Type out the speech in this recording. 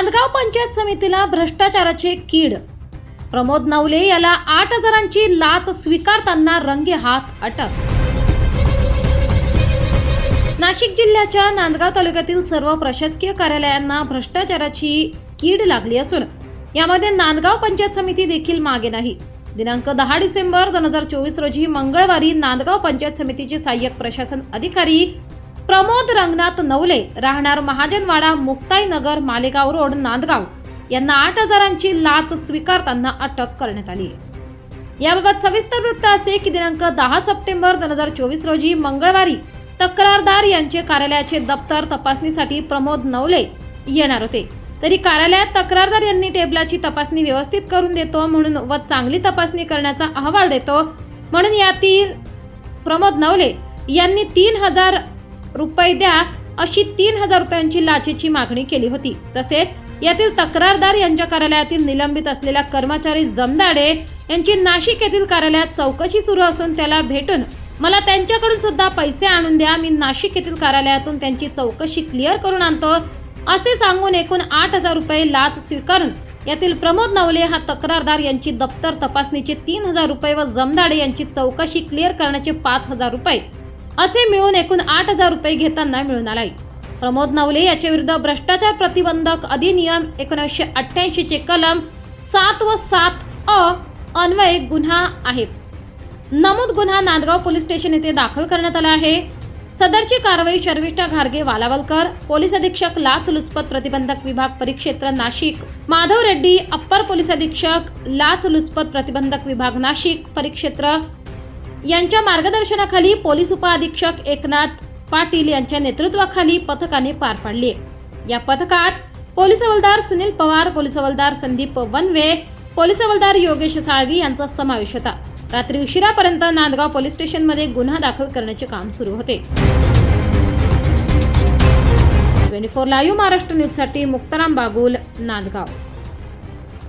नांदगाव पंचायत समितीला भ्रष्टाचाराचे कीड. प्रमोद नवले याला आठ हजारांची लाच स्वीकारताना रंगेहात अटक. नाशिक जिल्ह्याच्या नांदगाव तालुक्यातील सर्व प्रशासकीय कार्यालयांना भ्रष्टाचाराची कीड लागली असून यामध्ये नांदगाव पंचायत समिती देखील मागे नाही. दिनांक दहा डिसेंबर दोन हजार चोवीस रोजी मंगळवारी नांदगाव पंचायत समितीचे सहाय्यक प्रशासन अधिकारी प्रमोद रंगनाथ नवले राहणार महाजनवाडा मुक्ताईनगर मालेगाव रोड नांदगाव. यांना आठ हजारांची लाच स्वीकारताना अटक करण्यात आली याबाबत सविस्तर वृत्त असे की दिनांक दहा सप्टेंबर दोन हजार चोवीस रोजी मंगळवारी तक्रारदार यांचे कार्यालयाचे दप्तर तपासणीसाठी प्रमोद नवले येणार होते. तरी कार्यालयात तक्रारदार यांनी टेबलाची तपासणी व्यवस्थित करून देतो म्हणून व चांगली तपासणी करण्याचा अहवाल देतो म्हणून यातील प्रमोद नवले यांनी तीन हजार रुपये द्या अशी तीन हजार रुपयांची लाचेची मागणी केली होती. तसेच यातील तक्रारदार यांच्या कार्यालयातील निलंबित असलेल्या कर्मचारी जमदाडे यांची नाशिक येथील कार्यालयात चौकशी सुरू असून त्याला भेटून मला त्यांच्याकडून सुद्धा पैसे आणून द्या मी नाशिक येथील कार्यालयातून त्यांची चौकशी क्लिअर करून आणतो असे सांगून एकूण आठ हजार रुपये लाच स्वीकारून यातील प्रमोद नवले हा तक्रारदार यांची दप्तर तपासणीचे तीन हजार रुपये व जमदाडे यांची चौकशी क्लिअर करण्याचे पाच हजार रुपये असे मिळून एकूण आठ हजार रुपये घेताना मिळून आलाय. प्रमोद नवले याच्या विरुद्ध भ्रष्टाचार प्रतिबंधक अधिनियम एकोणीसशे अठ्ठ्याऐंशी चे कलम सात व सात अ अन्वये गुन्हा आहे. नमूद गुन्हा नांदगाव पोलीस स्टेशन येथे दाखल करण्यात आला आहे. सदरची कारवाई शर्विष्ठा घारगे वालावलकर पोलीस अधीक्षक लाचलुचपत प्रतिबंधक विभाग परिक्षेत्र नाशिक माधव रेड्डी अप्पर पोलीस अधीक्षक लाचलुचपत प्रतिबंधक विभाग नाशिक परिक्षेत्र यांच्या मार्गदर्शनाखाली पोलीस उपअधीक्षक एकनाथ पाटील यांच्या नेतृत्वाखाली पथकाने पार पाडले. या पथकात पोलीस हवालदार सुनील पवार पोलीस हवालदार संदीप वनवे पोलीस हवालदार योगेश साळवी यांचा समावेश होता. रात्री उशिरापर्यंत नांदगाव पोलीस स्टेशनमध्ये गुन्हा दाखल करण्याचे काम सुरू होते. ट्वेंटी फोर लाईव्ह महाराष्ट्र न्यूजसाठी मुक्ताराम बागुल नांदगाव.